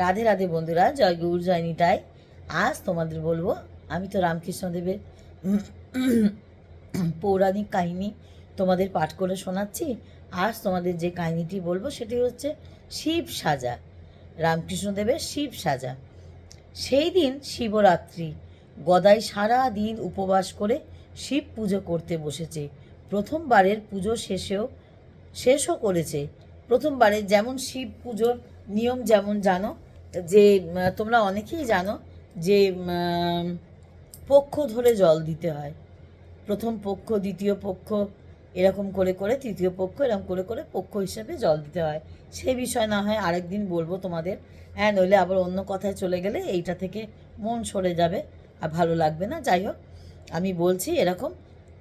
রাধে রাধে বন্ধুরা, জয় গৌর, জয় আজ তোমাদের বলব, আমি তো রামকৃষ্ণদেবের পৌরাণিক কাহিনী তোমাদের পাঠ করে শোনাচ্ছি। আজ তোমাদের যে কাহিনীটি বলব, সেটি হচ্ছে শিব সাজা, রামকৃষ্ণদেবের শিব সাজা। সেই দিন শিবরাত্রি, গদাই সারা দিন উপবাস করে শিব পুজো করতে বসেছে। প্রথমবারের পুজো শেষেও, শেষও করেছে। প্রথমবারে যেমন শিব পুজোর নিয়ম যেমন জানো, যে তোমরা অনেকেই জানো যে পক্ষ ধরে জল দিতে হয়। প্রথম পক্ষ, দ্বিতীয় পক্ষ, এরকম করে করে, তৃতীয় পক্ষ, এরকম করে করে পক্ষ হিসেবে জল দিতে হয়। সেই বিষয় না হয় আরেকদিন বলব তোমাদের। হ্যাঁ নইলে আবার অন্য কথায় চলে গেলে এইটা থেকে মন সরে যাবে আর ভালো লাগবে না। যাই হোক, আমি বলছি এরকম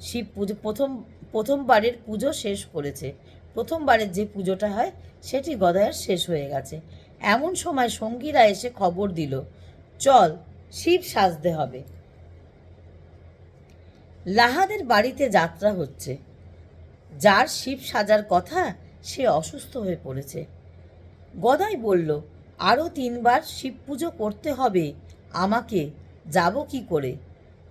শিব পুজো, প্রথম প্রথমবারের পুজো শেষ করেছে। প্রথমবারের যে পুজোটা হয়, সেটি গদায়ের শেষ হয়ে গেছে। এমন সময় সঙ্গীরা এসে খবর দিল, চল, শিব সাজতে হবে। লাহাদের বাড়িতে যাত্রা হচ্ছে। যার শিব সাজার কথা, সে অসুস্থ হয়ে পড়েছে। গদাই বলল আরও তিনবার শিব পুজো করতে হবে, আমাকে যাব কি করে?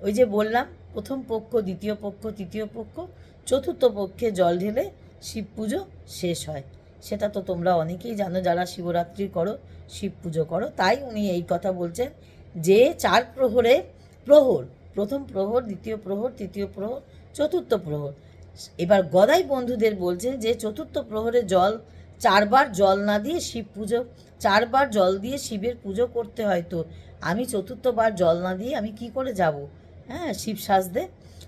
ওই যে বললাম, প্রথম পক্ষ, দ্বিতীয় পক্ষ, তৃতীয় পক্ষ, চতুর্থ পক্ষে জল ঢেলে শিব পুজো শেষ হয়। সেটা তো তোমরা অনেকেই জানো যারা শিবরাত্রি করো, শিব পুজো করো। তাই উনি এই কথা বলছেন যে চার প্রহরে প্রহর, প্রথম প্রহর, দ্বিতীয় প্রহর, তৃতীয় প্রহর, চতুর্থ প্রহর। এবার গদাই বন্ধুদের বলছেন যে চতুর্থ প্রহরে জল, চারবার জল না দিয়ে শিব পুজো, চারবার জল দিয়ে শিবের পুজো করতে হয় তো। আমি চতুর্থবার জল না দিয়ে আমি কি করে যাব? হ্যাঁ শিব সাজতে।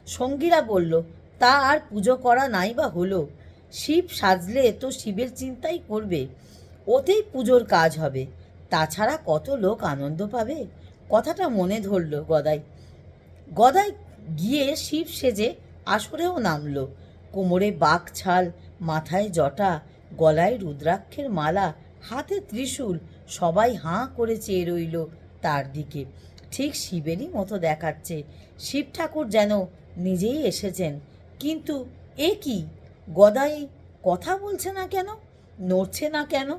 সঙ্গীরা বলল, তা আর পুজো করা নাই বা হলো? শিব সাজলে তো শিবের চিন্তাই করবে, ওতেই পুজোর কাজ হবে। তাছাড়া কত লোক আনন্দ পাবে? কথাটা মনে ধরল গদাই। গদাই গিয়ে শিব সেজে আসরেও নামলো। কোমরে বাঘ ছাল, মাথায় জটা, গলায় রুদ্রাক্ষের মালা, হাতে ত্রিশূল, সবাই হাঁ করে চেয়ে রইল তার দিকে। ঠিক শিবেরই মতো দেখাচ্ছে। শিব ঠাকুর যেন নিজেই এসেছেন, কিন্তু এ কি? গদাই কথা বলছে না কেন? নড়ছে না কেন?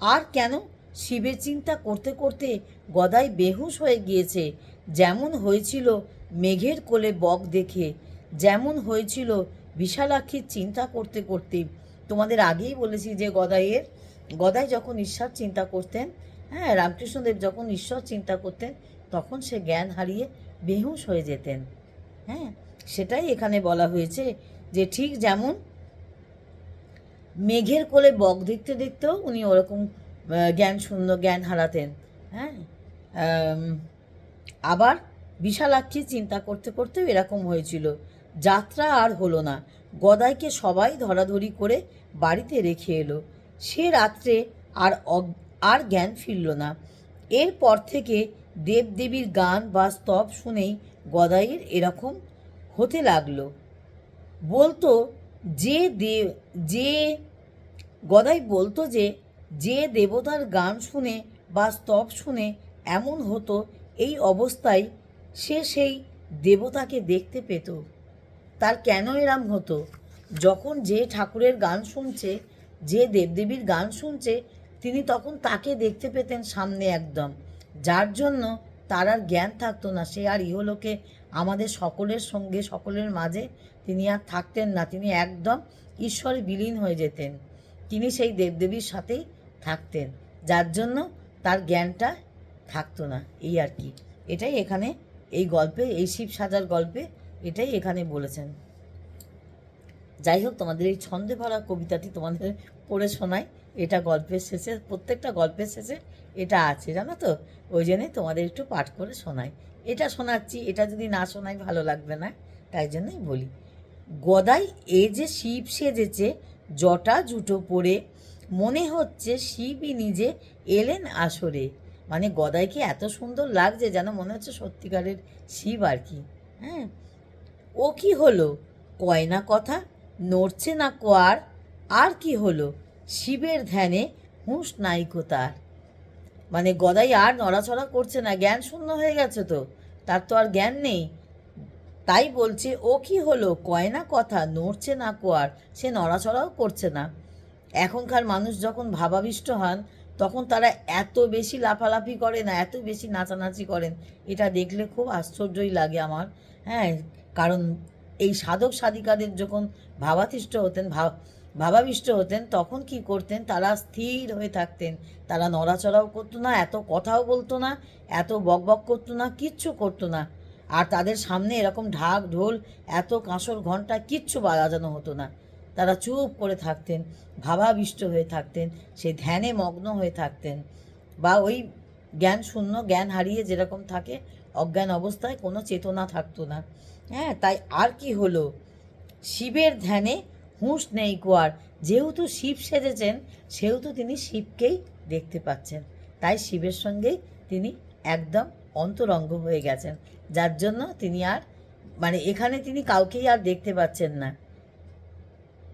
আর কেন? শিবের চিন্তা করতে করতে গদাই বেহুশ হয়ে গিয়েছে। যেমন হয়েছিল মেঘের কোলে বক দেখে, যেমন হয়েছিল বিশালাক্ষীর চিন্তা করতে করতে। তোমাদের আগেই বলেছি যে গদাইয়ের, গদাই যখন ঈশ্বর চিন্তা করতেন হ্যাঁ রামকৃষ্ণদেব যখন ঈশ্বর চিন্তা করতেন, তখন সে জ্ঞান হারিয়ে বেহুশ হয়ে যেতেন। হ্যাঁ সেটাই এখানে বলা হয়েছে যে ঠিক যেমন মেঘের কোলে বক দেখতে দেখতেও উনি ওরকম জ্ঞান শূন্য জ্ঞান হারাতেন হ্যাঁ? আবার বিশালাক্ষী চিন্তা করতে করতেও এরকম হয়েছিল, যাত্রা আর হলো না, গদাইকে সবাই ধরাধরি করে বাড়িতে রেখে এলো, সে রাত্রে আর আর জ্ঞান ফিরল না, এরপর থেকে দেবদেবীর গান বা স্তব শুনেই গদাইয়ের এরকম হতে লাগল, বলতো যে দে, যে গদাই বলতো যে যে দেবতার গান শুনে বা স্তব শুনে এমন হতো, এই অবস্থায় সে সেই দেবতাকে দেখতে পেত। তার কেন এরম হতো? যখন যে ঠাকুরের গান শুনছে, যে দেবদেবীর গান শুনছে, তিনি তখন তাকে দেখতে পেতেন সামনে একদম। যার জন্য তার আর জ্ঞান থাকতো না, সে আর ইহলোকে আমাদের সকলের সঙ্গে, সকলের মাঝে তিনি আর থাকতেন না। তিনি একদম ঈশ্বরে বিলীন হয়ে যেতেন। তিনি সেই দেবদেবীর সাথেই থাকতেন। যার জন্য তার জ্ঞানটা থাকতো না, এই আর কি। এটাই এখানে এই গল্পে, এই শিব সাজার গল্পে এটাই এখানে বলেছেন। যাই হোক, তোমাদের এই ছন্দে ভরা কবিতাটি তোমাদের পড়ে শোনাই। এটা গল্পের শেষে, প্রত্যেকটা গল্পের শেষে এটা আছে, জানো তো? ওই জন্যই তোমাদের একটু পাঠ করে শোনাই। এটা শোনাচ্ছি, এটা যদি না শোনাই ভালো লাগবে না, তাই জন্যই বলি। গদাই এ যে শিব সেজেছে, জটা জুটো পরে, মনে হচ্ছে শিবই নিজে এলেন আসরে। মানে গদাইকে এত সুন্দর লাগছে যেন মনে হচ্ছে সত্যিকারের শিব আর কি হ্যাঁ? ও কি হলো? কয় না কথা, নড়ছে না কোয়ার, আর কি হলো? শিবের ধ্যানে হুঁশ নাইকো তার। মানে গদাই আর নড়াচড়া করছে না, জ্ঞান শূন্য হয়ে গেছে তো। তার তো আর জ্ঞান নেই। তাই বলছে, ও কি হলো? কয় না কথা? নড়ছে না কোয়ার সে নড়াচড়াও করছে না। এখনকার মানুষ যখন ভাবাবিষ্ট হন, তখন তারা এত বেশি লাফালাফি করে না, এত বেশি নাচানাচি করেন। এটা দেখলে খুব আশ্চর্যই লাগে আমার। হ্যাঁ কারণ এই সাধক সাধিকাদের যখন ভাবাতিষ্ঠ হতেন, ভাব ভাবাবিষ্ট হতেন, তখন কি করতেন? তারা স্থির হয়ে থাকতেন। তারা নড়াচড়াও করতো না, এত কথাও বলতো না, এত বকবক করতো না, কিচ্ছু করতো না। আর তাদের সামনে এরকম ঢাক ঢোল, এত কাঁসর ঘণ্টা কিচ্ছু বাজানো হতো না। তারা চুপ করে থাকতেন, ভাবাবিষ্ট হয়ে থাকতেন, সে ধ্যানে মগ্ন হয়ে থাকতেন। বা ওই জ্ঞান শূন্য, জ্ঞান হারিয়ে যেরকম থাকে, অজ্ঞান অবস্থায় কোনো চেতনা থাকতো না। হ্যাঁ তাই আর কি হলো? শিবের ধ্যানে হুঁশ নেই কোয়ার। যেহেতু শিব সেজেছেন, সেহেতু তিনি শিবকেই দেখতে পাচ্ছেন। তাই শিবের সঙ্গেই তিনি একদম অন্তরঙ্গ হয়ে গেছেন। যার জন্য তিনি আর মানে এখানে তিনি কাউকেই আর দেখতে পাচ্ছেন না।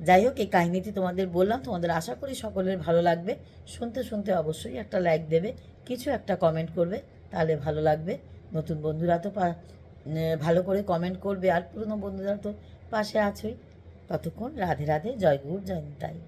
যাই হোক, এই কাহিনীটি তোমাদের বললাম। তোমাদের আশা করি সকলের ভালো লাগবে। শুনতে শুনতে অবশ্যই একটা লাইক দেবে, কিছু একটা কমেন্ট করবে, তাহলে ভালো লাগবে। নতুন বন্ধুরা তো ভালো করে কমেন্ট করবে। আর পুরনো বন্ধুরা তো পাশে আছোই। ততক্ষণ রাধে রাধে জয় গুরু জয় নিতাই।